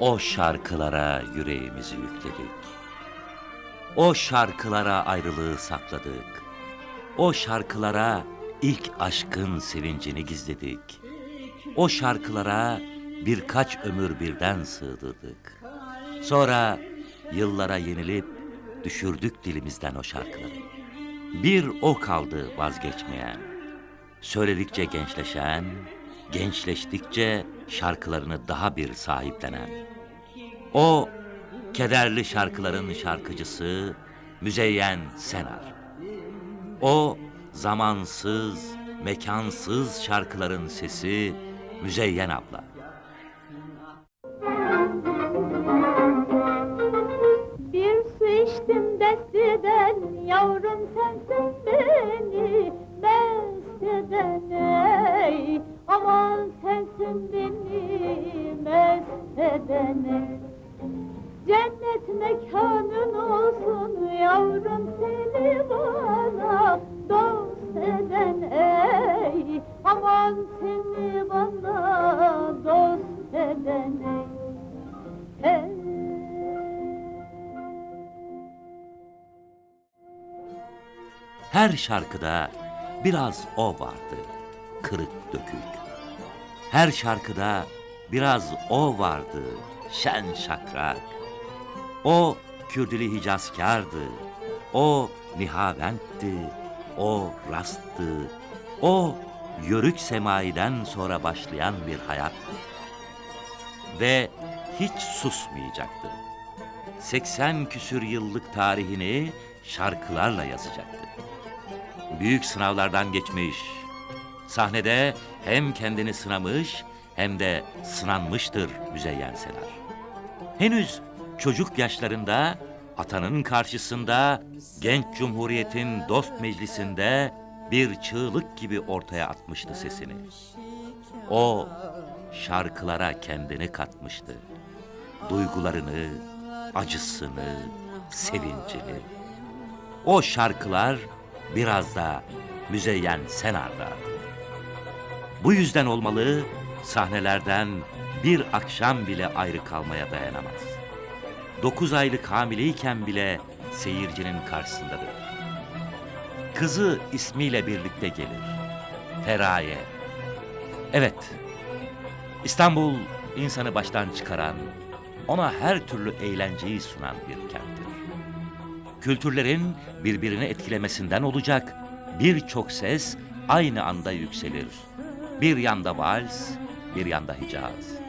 O şarkılara yüreğimizi yükledik. O şarkılara ayrılığı sakladık. O şarkılara ilk aşkın sevincini gizledik. O şarkılara birkaç ömür birden sığdırdık. Sonra yıllara yenilip düşürdük dilimizden o şarkıları. Bir o kaldı vazgeçmeyen. Söyledikçe gençleşen, gençleştikçe şarkılarını daha bir sahiplenen. O kederli şarkıların şarkıcısı Müzeyyen Senar. O zamansız, mekansız şarkıların sesi Müzeyyen abla. Bir su içtim desteden yavrum sensin yavrum seni bana dost eden ey aman seni bana dost eden ey. Her şarkıda biraz o vardı, kırık dökük. Her şarkıda biraz o vardı, şen şakrak. O Kürdili Hicazkardı, o Nihaventti, o Rast'tı, o Yörük Semai'den sonra başlayan bir hayattı. Ve hiç susmayacaktı. 80 küsür yıllık tarihini şarkılarla yazacaktı. Büyük sınavlardan geçmiş. Sahnede hem kendini sınamış hem de sınanmıştır Müzeyyen Senar. Henüz çocuk yaşlarında atanın karşısında genç cumhuriyetin dost meclisinde bir çığlık gibi ortaya atmıştı sesini. O şarkılara kendini katmıştı. Duygularını, acısını, sevincini. O şarkılar biraz da Müzeyyen Senar'daydı. Bu yüzden olmalı sahnelerden bir akşam bile ayrı kalmaya dayanamaz. Dokuz aylık hamileyken bile seyircinin karşısındadır. Kızı ismiyle birlikte gelir. Feraye. Evet, İstanbul insanı baştan çıkaran, ona her türlü eğlenceyi sunan bir kenttir. Kültürlerin birbirini etkilemesinden olacak birçok ses aynı anda yükselir. Bir yanda vals, bir yanda Hicaz.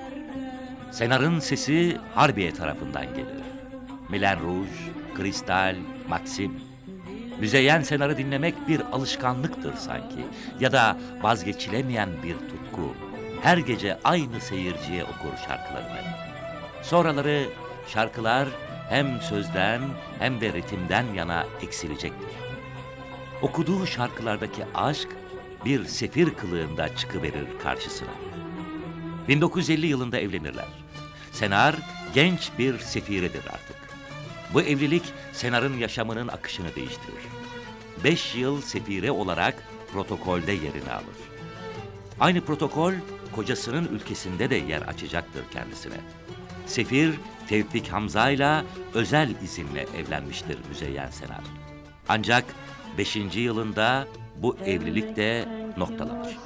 Senar'ın sesi Harbiye tarafından gelir. Milan Rouge, Kristal, Maxim. Müzeyyen Senar'ı dinlemek bir alışkanlıktır sanki ya da vazgeçilemeyen bir tutku. Her gece aynı seyirciye okur şarkılarını. Sonraları şarkılar hem sözden hem de ritimden yana eksilecektir. Okuduğu şarkılardaki aşk bir sefir kılığında çıkıverir karşısına. 1950 yılında evlenirler. Senar genç bir sefiridir artık. Bu evlilik Senar'ın yaşamının akışını değiştirir. Beş yıl sefire olarak protokolde yerini alır. Aynı protokol kocasının ülkesinde de yer açacaktır kendisine. Sefir Tevfik Hamza ile özel izinle evlenmiştir Müzeyyen Senar. Ancak beşinci yılında bu evlilik de noktalanır.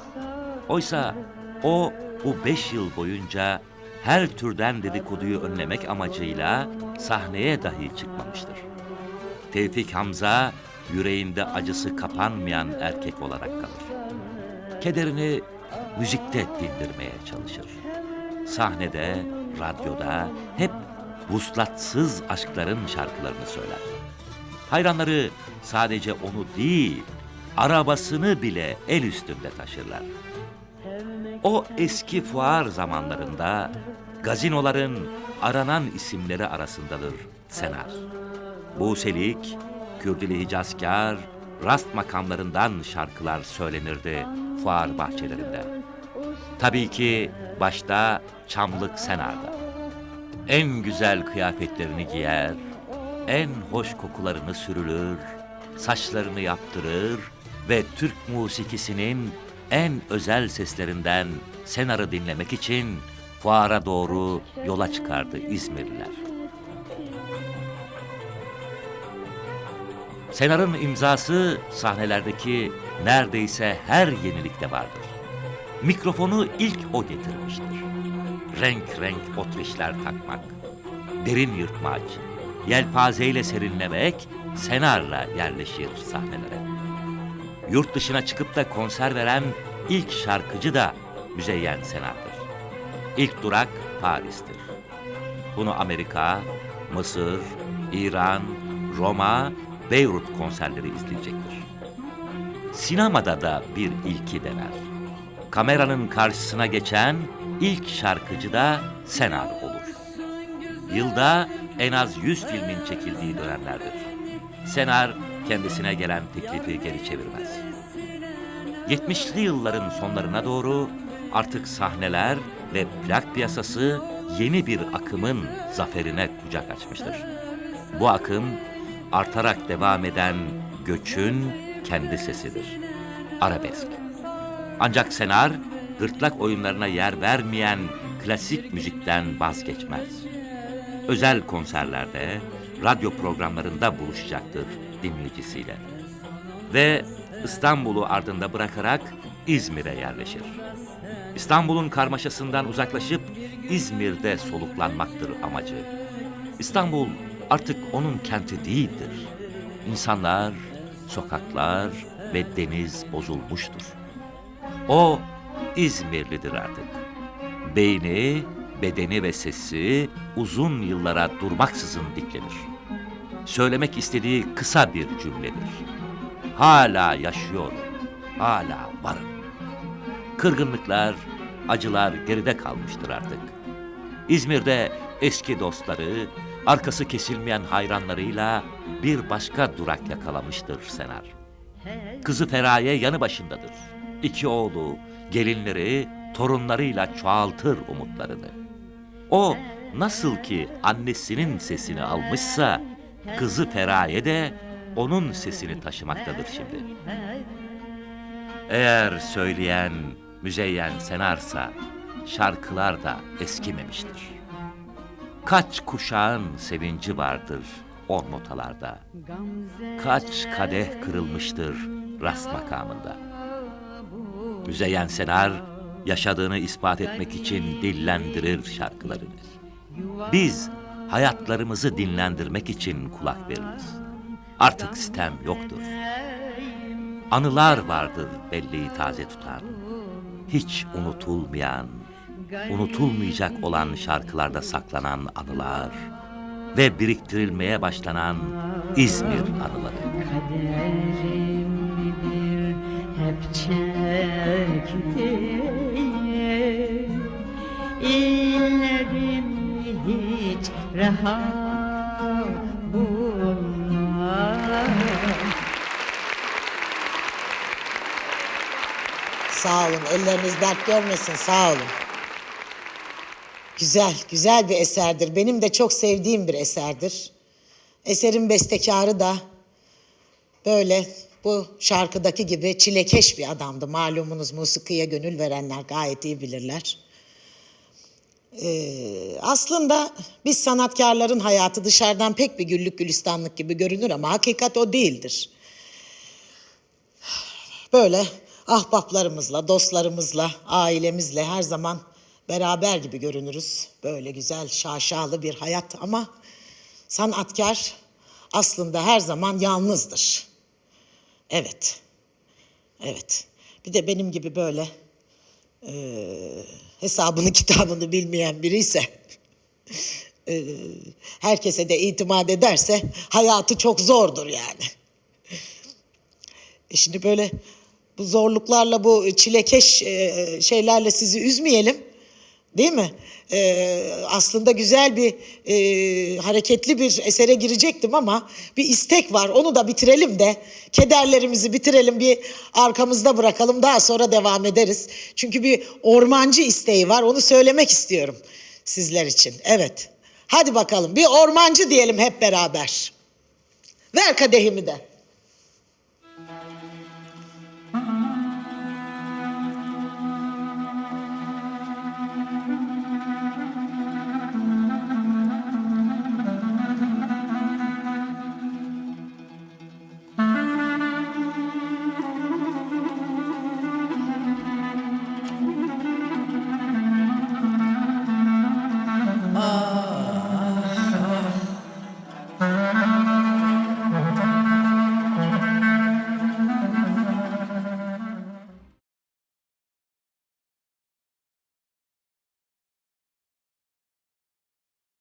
Oysa o bu beş yıl boyunca her türden dedikoduyu önlemek amacıyla sahneye dahi çıkmamıştır. Tevfik Hamza yüreğinde acısı kapanmayan erkek olarak kalır. Kederini müzikte dindirmeye çalışır. Sahnede, radyoda hep vuslatsız aşkların şarkılarını söyler. Hayranları sadece onu değil, arabasını bile el üstünde taşırlar. O eski fuar zamanlarında gazinoların aranan isimleri arasındadır Senar. Buselik, Kürdili Hicazkar, rast makamlarından şarkılar söylenirdi fuar bahçelerinde. Tabii ki başta Çamlık Senar'da. En güzel kıyafetlerini giyer, en hoş kokularını sürülür, saçlarını yaptırır ve Türk musikisinin en özel seslerinden Senar'ı dinlemek için fuara doğru yola çıkardı İzmirliler. Senar'ın imzası sahnelerdeki neredeyse her yenilikte vardır. Mikrofonu ilk o getirmiştir. Renk renk otrişler takmak, derin yırtmaç, yelpazeyle serinlemek Senar'la yerleşir sahnelere. Yurt dışına çıkıp da konser veren ilk şarkıcı da Müzeyyen Senar'dır. İlk durak Paris'tir. Bunu Amerika, Mısır, İran, Roma, Beyrut konserleri izleyecektir. Sinemada da bir ilki dener. Kameranın karşısına geçen ilk şarkıcı da Senar olur. Yılda en az 100 filmin çekildiği dönemlerdir. Senar kendisine gelen teklifi geri çevirmez. 70'li yılların sonlarına doğru artık sahneler ve plak piyasası yeni bir akımın zaferine kucak açmıştır. Bu akım artarak devam eden göçün kendi sesidir. Arabesk. Ancak Senar gırtlak oyunlarına yer vermeyen klasik müzikten vazgeçmez. Özel konserlerde, radyo programlarında buluşacaktır dinleyicisiyle. Ve İstanbul'u ardında bırakarak İzmir'e yerleşir. İstanbul'un karmaşasından uzaklaşıp İzmir'de soluklanmaktır amacı. İstanbul artık onun kenti değildir. İnsanlar, sokaklar ve deniz bozulmuştur. O İzmirlidir artık. Beyni, bedeni ve sesi uzun yıllara durmaksızın diklenir. Söylemek istediği kısa bir cümledir. Hala yaşıyorum, hala varım. Kırgınlıklar, acılar geride kalmıştır artık. İzmir'de eski dostları, arkası kesilmeyen hayranlarıyla bir başka durak yakalamıştır Senar. Kızı Feraye yanı başındadır. İki oğlu, gelinleri, torunlarıyla çoğaltır umutlarını. O nasıl ki annesinin sesini almışsa, kızı Feraye de onun sesini taşımaktadır şimdi. Eğer söyleyen Müzeyyen Senarsa, şarkılar da eskimemiştir. Kaç kuşağın sevinci vardır o notalarda. Kaç kadeh kırılmıştır rast makamında. Müzeyyen Senar yaşadığını ispat etmek için dillendirir şarkılarını. Biz hayatlarımızı dinlendirmek için kulak veririz. Artık sistem yoktur. Anılar vardır belleği taze tutan. Hiç unutulmayan, unutulmayacak olan şarkılarda saklanan anılar ve biriktirilmeye başlanan İzmir anıları. Hep çekti rahat bulmaz Sağ olun. Elleriniz dert görmesin. Sağ olun. Güzel, güzel bir eserdir. Benim de çok sevdiğim bir eserdir. Eserin bestekarı da böyle bu şarkıdaki gibi çilekeş bir adamdı. Malumunuz musikiye gönül verenler gayet iyi bilirler. Ee, aslında biz sanatkarların hayatı dışarıdan pek bir güllük gülistanlık gibi görünür ama hakikat o değildir böyle ahbaplarımızla, dostlarımızla, ailemizle her zaman beraber gibi görünürüz. Böyle güzel, şaşalı bir hayat ama sanatkar aslında her zaman yalnızdır. Evet. Evet. Bir de benim gibi böyle eee, hesabını kitabını bilmeyen biri ise eee, herkese de itimat ederse hayatı çok zordur yani. E şimdi böyle bu zorluklarla, bu çilekeş e, şeylerle sizi üzmeyelim. Değil mi? E, aslında güzel bir, e, hareketli bir esere girecektim ama bir istek var. Onu da bitirelim de kederlerimizi bitirelim, bir arkamızda bırakalım. Daha sonra devam ederiz. Çünkü bir ormancı isteği var. Onu söylemek istiyorum sizler için. Evet. Hadi bakalım bir ormancı diyelim hep beraber. Ver kadehimi de.